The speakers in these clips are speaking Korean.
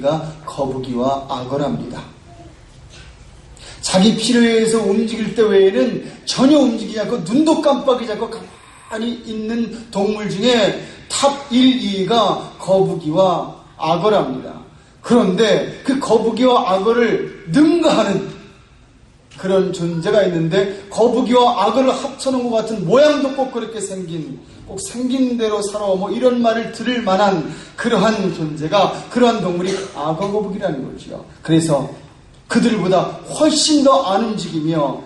가 거북이와 악어랍니다. 자기 위해서 움직일 때 외에는 전혀 움직이지 않고 눈도 깜빡이지 않고 가만히 있는 동물 중에 탑 1, 2위가 거북이와 악어랍니다. 그런데 그 거북이와 악어를 능가하는 그런 존재가 있는데 거북이와 악어를 합쳐놓은 것 같은 모양도 꼭 그렇게 생긴 꼭 생긴 대로 살아오 뭐 이런 말을 들을 만한 그러한 존재가 그러한 동물이 악어 거북이라는 거죠. 그래서 그들보다 훨씬 더 안 움직이며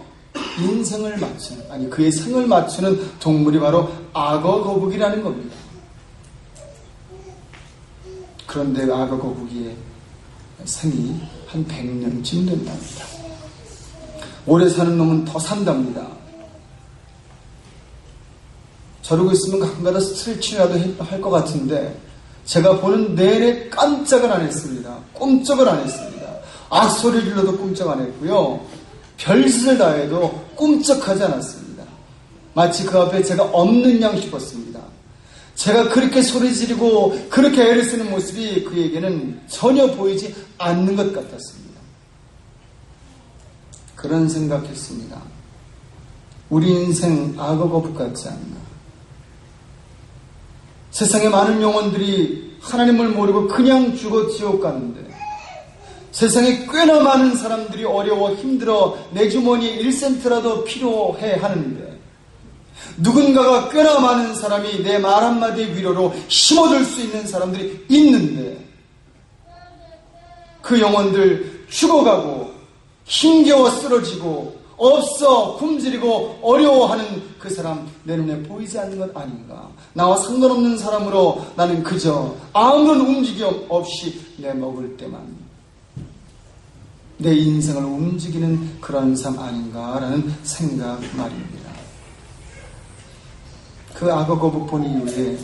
인생을 맞추는 아니 그의 생을 맞추는 동물이 바로 악어 거북이라는 겁니다. 그런데 악어 거북이의 생이 한 100년쯤 된답니다. 오래 사는 놈은 더 산답니다. 저러고 있으면 가끔가다 스트레칭이라도 할 것 같은데 제가 보는 내내 깜짝을 안 했습니다. 꼼짝을 안 했습니다. 악소리 질러도 꼼짝 안 했고요. 별짓을 다 해도 꼼짝하지 않았습니다. 마치 그 앞에 제가 없는 양 싶었습니다. 제가 그렇게 소리 지르고 그렇게 애를 쓰는 모습이 그에게는 전혀 보이지 않는 것 같았습니다. 그런 생각했습니다. 우리 인생 악어 거북 같지 않나. 세상에 많은 영혼들이 하나님을 모르고 그냥 죽어 지옥 갔는데 세상에 꽤나 많은 사람들이 어려워 힘들어 내 주머니에 1센트라도 필요해 하는데 누군가가 꽤나 많은 사람이 내 말 한마디 위로로 힘어줄 수 있는 사람들이 있는데 그 영혼들 죽어가고 힘겨워 쓰러지고 없어 굶주리고 어려워하는 그 사람 내 눈에 보이지 않는 것 아닌가 나와 상관없는 사람으로 나는 그저 아무런 움직임 없이 내 먹을 때만 내 인생을 움직이는 그런 삶 아닌가라는 생각 말입니다. 그 악어 거북 본 이후에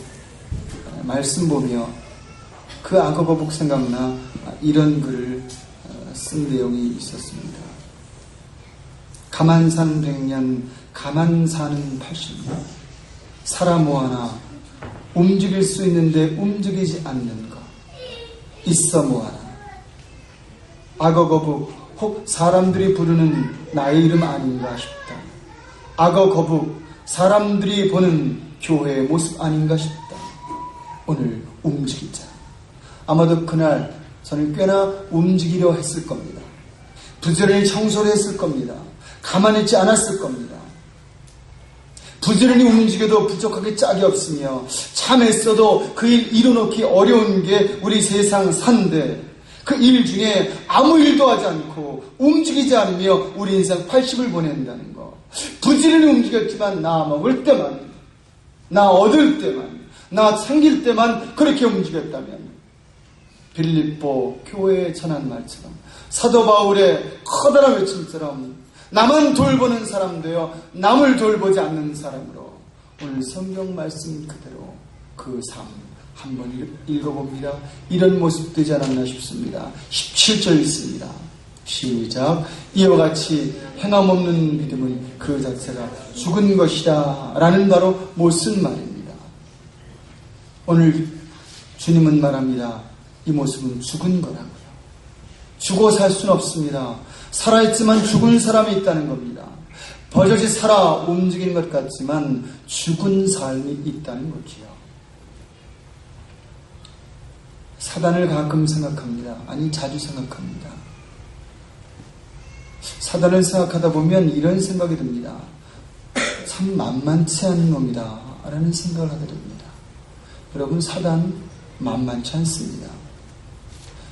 말씀 보며 그 악어 거북 생각나 이런 글을 쓴 내용이 있었습니다. 가만 산 백년, 가만 사는 80년. 사람 뭐 하나 움직일 수 있는데 움직이지 않는 것. 있어 뭐 하나. 악어 거북, 혹 사람들이 부르는 나의 이름 아닌가 싶다. 악어 거북, 사람들이 보는 교회의 모습 아닌가 싶다. 오늘 움직이자. 아마도 그날 저는 꽤나 움직이려 했을 겁니다. 부지런히 청소를 했을 겁니다. 가만히 있지 않았을 겁니다. 부지런히 움직여도 부족하게 짝이 없으며 참 애써도 그 일 이뤄놓기 어려운 게 우리 세상 산데 그 일 중에 아무 일도 하지 않고 움직이지 않으며 우리 인생 80을 보낸다는 거. 부지런히 움직였지만 나 먹을 때만, 나 얻을 때만, 나 챙길 때만 그렇게 움직였다면 빌립보 교회에 전한 말처럼 사도 바울의 커다란 외침처럼 나만 돌보는 사람 되어 남을 돌보지 않는 사람으로 오늘 성경 말씀 그대로 그 삶 한번 읽어봅니다. 이런 모습 되지 않았나 싶습니다. 17절 있습니다. 시작. 이와 같이 행함 없는 믿음은 그 자체가 죽은 것이다. 라는 바로 못쓴 말입니다. 오늘 주님은 말합니다. 이 모습은 죽은 거라고요. 죽어 살 수는 없습니다. 살아있지만 죽은 사람이 있다는 겁니다. 버젓이 살아 움직이는 것 같지만 죽은 삶이 있다는 거지요. 사단을 가끔 생각합니다. 아니, 자주 생각합니다. 사단을 생각하다 보면 이런 생각이 듭니다. 참 만만치 않은 놈이다. 라는 생각을 하게 됩니다. 여러분, 사단 만만치 않습니다.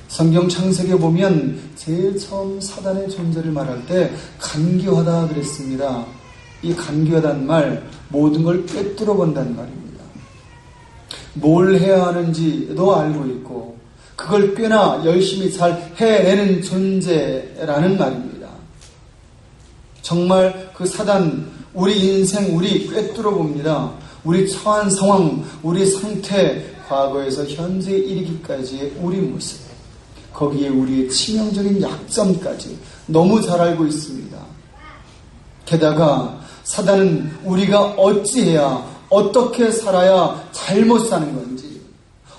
성경 창세기에 보면 제일 처음 사단의 존재를 말할 때 간교하다 그랬습니다. 이 간교하다는 말 모든 걸 꿰뚫어 본다는 말입니다. 뭘 해야 하는지도 알고 있고 그걸 꽤나 열심히 잘 해내는 존재라는 말입니다. 정말 그 사단 우리 인생 우리 꿰뚫어 봅니다. 우리 처한 상황, 우리 상태, 과거에서 현재 이르기까지의 우리 모습. 거기에 우리의 치명적인 약점까지 너무 잘 알고 있습니다. 게다가 사단은 우리가 어찌해야 어떻게 살아야 잘못 사는 건지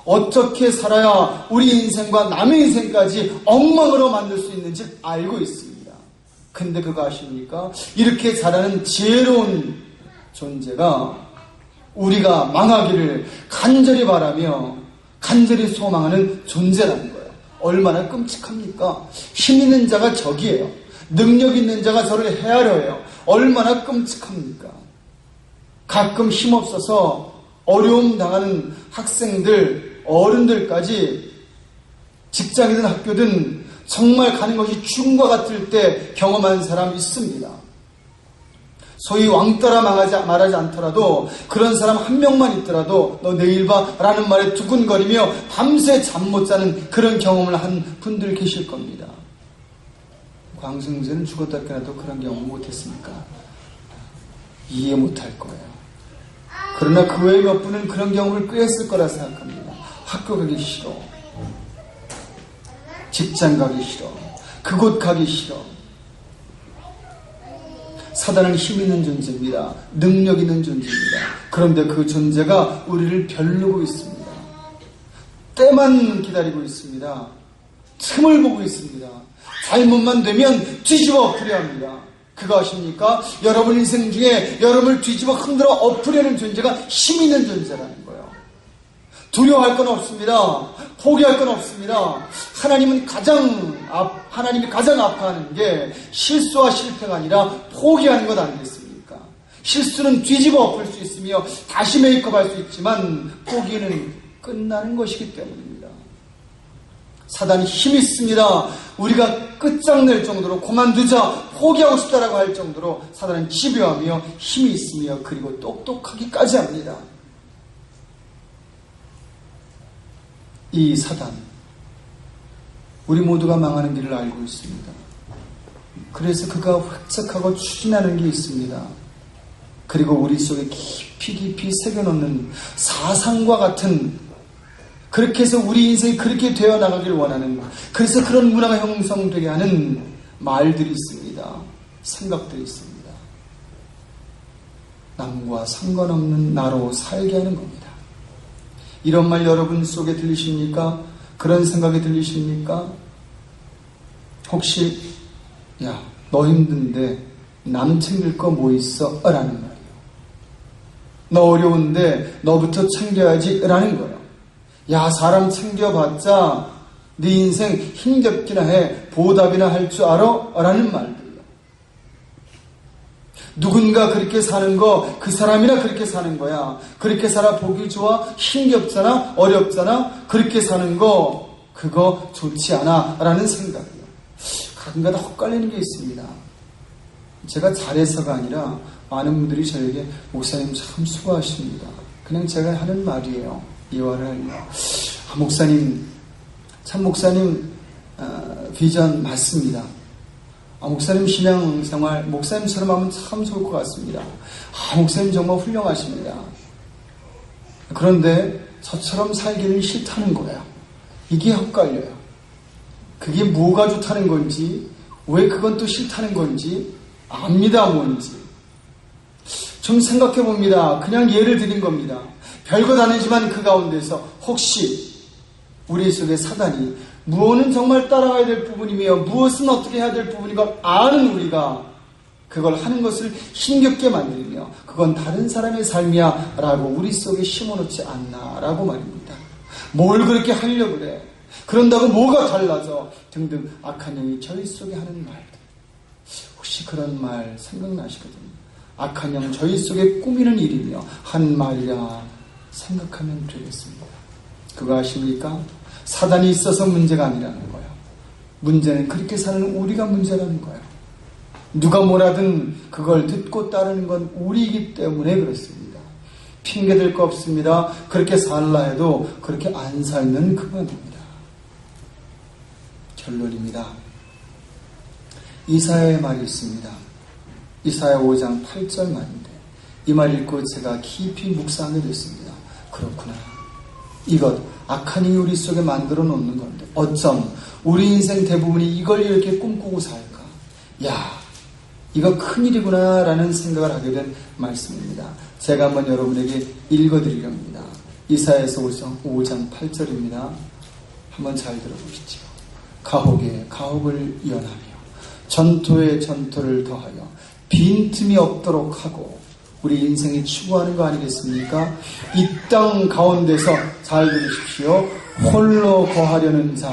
어떻게 살아야 우리 인생과 남의 인생까지 엉망으로 만들 수 있는지 알고 있습니다. 근데 그거 아십니까? 이렇게 잘하는 지혜로운 존재가 우리가 망하기를 간절히 바라며 간절히 소망하는 존재라는 거예요. 얼마나 끔찍합니까? 힘 있는 자가 적이에요. 능력 있는 자가 저를 헤아려 해요. 얼마나 끔찍합니까? 가끔 힘없어서 어려움 당하는 학생들, 어른들까지 직장이든 학교든 정말 가는 것이 죽음과 같을 때 경험한 사람 있습니다. 소위 왕따라 망하지, 말하지 않더라도 그런 사람 한 명만 있더라도 너 내일 봐 라는 말에 두근거리며 밤새 잠 못 자는 그런 경험을 한 분들 계실 겁니다. 광승재는 죽었다 깨나도 그런 경험 못했습니까? 이해 못할 거예요. 그러나 그 외에 몇 분은 그런 경험을 꽤 했을 거라 생각합니다. 학교 가기 싫어. 직장 가기 싫어. 그곳 가기 싫어. 사단은 힘 있는 존재입니다. 능력 있는 존재입니다. 그런데 그 존재가 우리를 별르고 있습니다. 때만 기다리고 있습니다. 틈을 보고 있습니다. 잘못만 되면 뒤집어 엎으려 합니다. 그거 아십니까? 여러분 인생 중에 여러분을 뒤집어 흔들어 엎으려는 존재가 힘 있는 존재라는 거예요. 두려워할 건 없습니다. 포기할 건 없습니다. 하나님은 가장 아, 하나님이 가장 아파하는 게 실수와 실패가 아니라 포기하는 것 아니겠습니까? 실수는 뒤집어 엎을 수 있으며 다시 메이크업할 수 있지만 포기는 끝나는 것이기 때문입니다. 사단이 힘이 있습니다. 우리가 끝장낼 정도로 그만두자 포기하고 싶다라고 할 정도로 사단은 집요하며 힘이 있으며 그리고 똑똑하기까지 합니다. 이 사단 우리 모두가 망하는 길을 알고 있습니다. 그래서 그가 획책하고 추진하는 게 있습니다. 그리고 우리 속에 깊이 깊이 새겨놓는 사상과 같은 그렇게 해서 우리 인생이 그렇게 되어 나가길 원하는 그래서 그런 문화가 형성되게 하는 말들이 있습니다. 생각들이 있습니다. 남과 상관없는 나로 살게 하는 겁니다. 이런 말 여러분 속에 들리십니까? 그런 생각이 들리십니까? 혹시 야, 너 힘든데 남 챙길 거 뭐 있어? 라는 말이요. 너 어려운데 너부터 챙겨야지? 라는 거예요. 야, 사람 챙겨봤자 네 인생 힘겹기나 해. 보답이나 할 줄 알아? 라는 말들이요. 누군가 그렇게 사는 거, 그 사람이나 그렇게 사는 거야. 그렇게 살아 보기 좋아? 힘겹잖아? 어렵잖아? 그렇게 사는 거, 그거 좋지 않아? 라는 생각이요. 가끔가다 헛갈리는 게 있습니다. 제가 잘해서가 아니라 많은 분들이 저에게 목사님 참 수고하십니다. 그냥 제가 하는 말이에요. 이화를 하려. 아, 목사님, 참 목사님 어, 비전 맞습니다. 아, 목사님 신앙생활 목사님처럼 하면 참 좋을 것 같습니다. 아, 목사님 정말 훌륭하십니다. 그런데 저처럼 살기는 싫다는 거야. 이게 헛갈려요. 그게 뭐가 좋다는 건지, 왜 그건 또 싫다는 건지, 압니다, 뭔지. 좀 생각해 봅니다. 그냥 예를 드린 겁니다. 별것 아니지만 그 가운데서 혹시 우리 속에 사단이 무엇은 정말 따라가야 될 부분이며 무엇은 어떻게 해야 될 부분인 걸 아는 우리가 그걸 하는 것을 힘겹게 만들며 그건 다른 사람의 삶이야 라고 우리 속에 심어놓지 않나 라고 말입니다. 뭘 그렇게 하려고 그래? 그런다고 뭐가 달라져? 등등 악한 영이 저희 속에 하는 말들. 혹시 그런 말 생각나시거든요. 악한 영 저희 속에 꾸미는 일이며 한 말이라 생각하면 되겠습니다. 그거 아십니까? 사단이 있어서 문제가 아니라는 거예요. 문제는 그렇게 사는 우리가 문제라는 거예요. 누가 뭐라든 그걸 듣고 따르는 건 우리이기 때문에 그렇습니다. 핑계될 거 없습니다. 그렇게 살라 해도 그렇게 안 살면 그만입니다. 결론입니다. 이사야의 말이 있습니다. 이사야 5장 8절 말인데 이 말 읽고 제가 깊이 묵상하게 됐습니다. 그렇구나. 이것 악한 이 우리 속에 만들어 놓는 건데 어쩜 우리 인생 대부분이 이걸 이렇게 꿈꾸고 살까? 야, 이거 큰일이구나 라는 생각을 하게 된 말씀입니다. 제가 한번 여러분에게 읽어드리렵니다. 이사에서 5장 8절입니다. 한번 잘 들어보시죠. 가옥에 가옥을 연하며 전토에 전토를 더하여 빈틈이 없도록 하고 우리 인생이 추구하는 거 아니겠습니까? 이 땅 가운데서 잘 들으십시오. 홀로 거하려는 자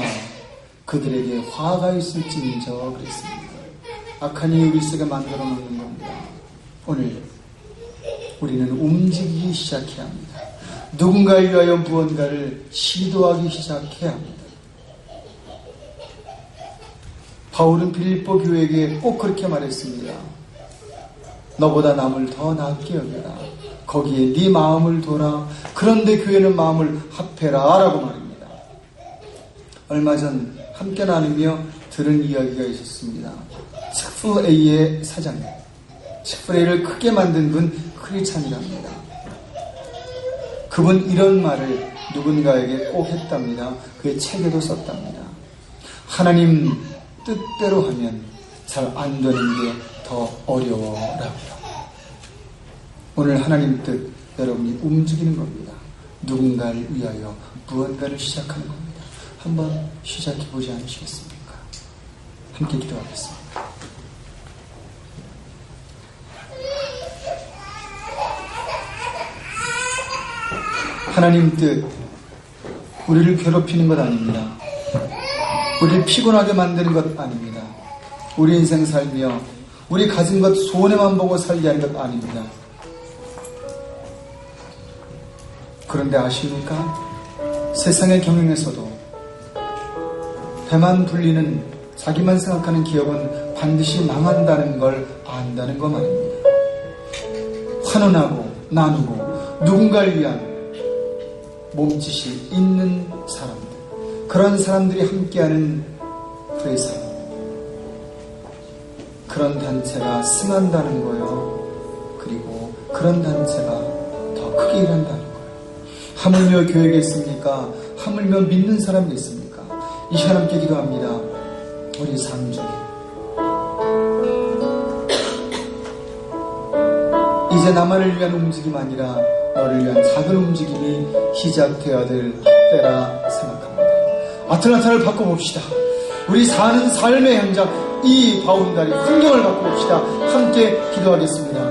그들에게 화가 있을지니저 그랬습니다. 악한 이 우리 속에 만들어 놓는 겁니다. 오늘 우리는 움직이기 시작해야 합니다. 누군가를 위하여 무언가를 시도하기 시작해야 합니다. 바울은 빌립보 교회에게 꼭 그렇게 말했습니다. 너보다 남을 더 낫게 여겨라. 거기에 네 마음을 둬라. 그런데 교회는 마음을 합해라. 라고 말입니다. 얼마 전 함께 나누며 들은 이야기가 있었습니다. 칙플레이의 사장님. 칙플레이를 크게 만든 분 크리찬이랍니다. 그분 이런 말을 누군가에게 꼭 했답니다. 그의 책에도 썼답니다. 하나님 뜻대로 하면 잘 안 되는 게 더 어려워라고요. 오늘 하나님 뜻 여러분이 움직이는 겁니다. 누군가를 위하여 무언가를 시작하는 겁니다. 한번 시작해 보지 않으시겠습니까? 함께 기도하겠습니다. 하나님 뜻 우리를 괴롭히는 것 아닙니다. 우리를 피곤하게 만드는 것 아닙니다. 우리 인생 살며 우리 가진 것 손해만 보고 살게 하는 것 아닙니다. 그런데 아십니까? 세상의 경영에서도 배만 불리는 자기만 생각하는 기업은 반드시 망한다는 걸 안다는 것 말입니다. 환원하고 나누고 누군가를 위한 몸짓이 있는 사람들, 그런 사람들이 함께하는 회사, 그런 단체가 승한다는 거요. 그리고 그런 단체가 더 크게 일한다는 거예요. 하물며 교회겠습니까? 하물며 믿는 사람이겠습니까? 이 시간 함께 기도합니다. 우리 삶 중에 이제 나만을 위한 움직임 아니라 너를 위한 작은 움직임이 시작되어야 될 때라 생각합니다. 아틀란타를 바꿔봅시다. 우리 사는 삶의 현장, 이 바운다리, 환경을 바꿔봅시다. 함께 기도하겠습니다.